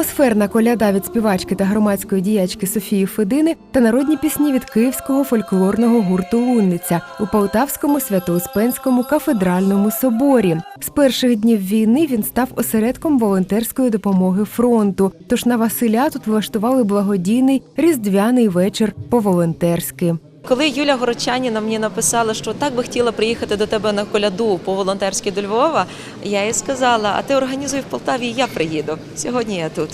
Атмосферна коляда від співачки та громадської діячки Софії Федини та народні пісні від київського фольклорного гурту Лунниця у Полтавському Свято-Успенському кафедральному соборі. З перших днів війни він став осередком волонтерської допомоги фронту. Тож на Василя тут влаштували благодійний різдвяний вечір по-волонтерськи. Коли Юля Горочаніна мені написала, що так би хотіла приїхати до тебе на коляду по волонтерськи до Львова, я їй сказала: а ти організуй в Полтаві, і я приїду. Сьогодні я тут.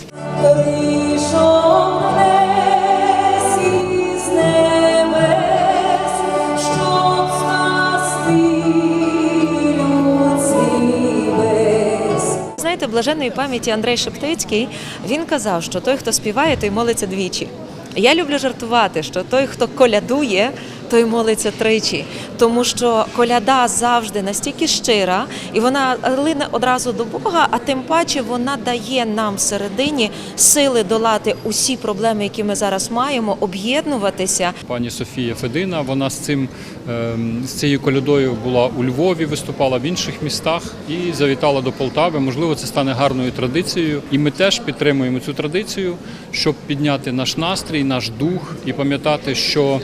Знаєте, блаженної пам'яті Андрей Шептицький він казав, що той, хто співає, той молиться двічі. Я люблю жартувати, що той, хто колядує, той молиться тричі, тому що коляда завжди настільки щира, і вона лине одразу до Бога, а тим паче вона дає нам всередині сили долати усі проблеми, які ми зараз маємо, об'єднуватися Пані Софія Федина, вона з цим ем, з цією колядою була у Львові, виступала в інших містах і завітала до Полтави. Можливо, це стане гарною традицією. І ми теж підтримуємо цю традицію, щоб підняти наш настрій, наш дух і пам'ятати, що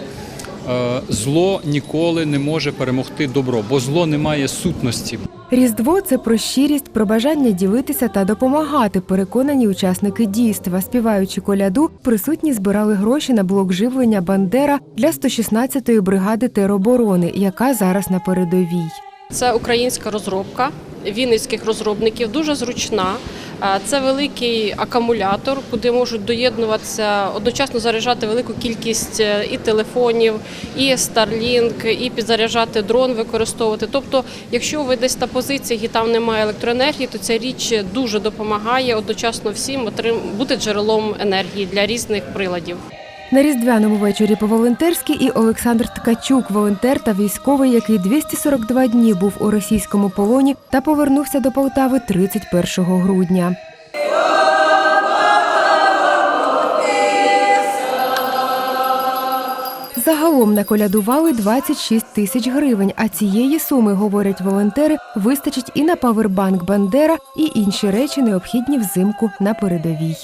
зло ніколи не може перемогти добро, бо зло не має сутності. Різдво це про щирість, про бажання ділитися та допомагати. Переконані учасники дійства. Співаючи коляду, присутні збирали гроші на блок живлення Бандера для 116-ї бригади тероборони, яка зараз на передовій. Це українська розробка вінницьких розробників, дуже зручна. Це великий акумулятор, куди можуть доєднуватися, одночасно заряджати велику кількість е, і телефонів, і Starlink, і підзаряджати дрон використовувати. Тобто, якщо ви десь на позиціях і там немає електроенергії, то ця річ дуже допомагає одночасно всім бути джерелом енергії для різних приладів. На різдвяному вечорі по-волонтерськи і Олександр Ткачук, волонтер та військовий, який 242 дні був у російському полоні та повернувся до Полтави 31 грудня. Загалом наколядували 26 тисяч гривень. А цієї суми, говорять волонтери, вистачить і на павербанк Бандера, і інші речі необхідні взимку на передовій.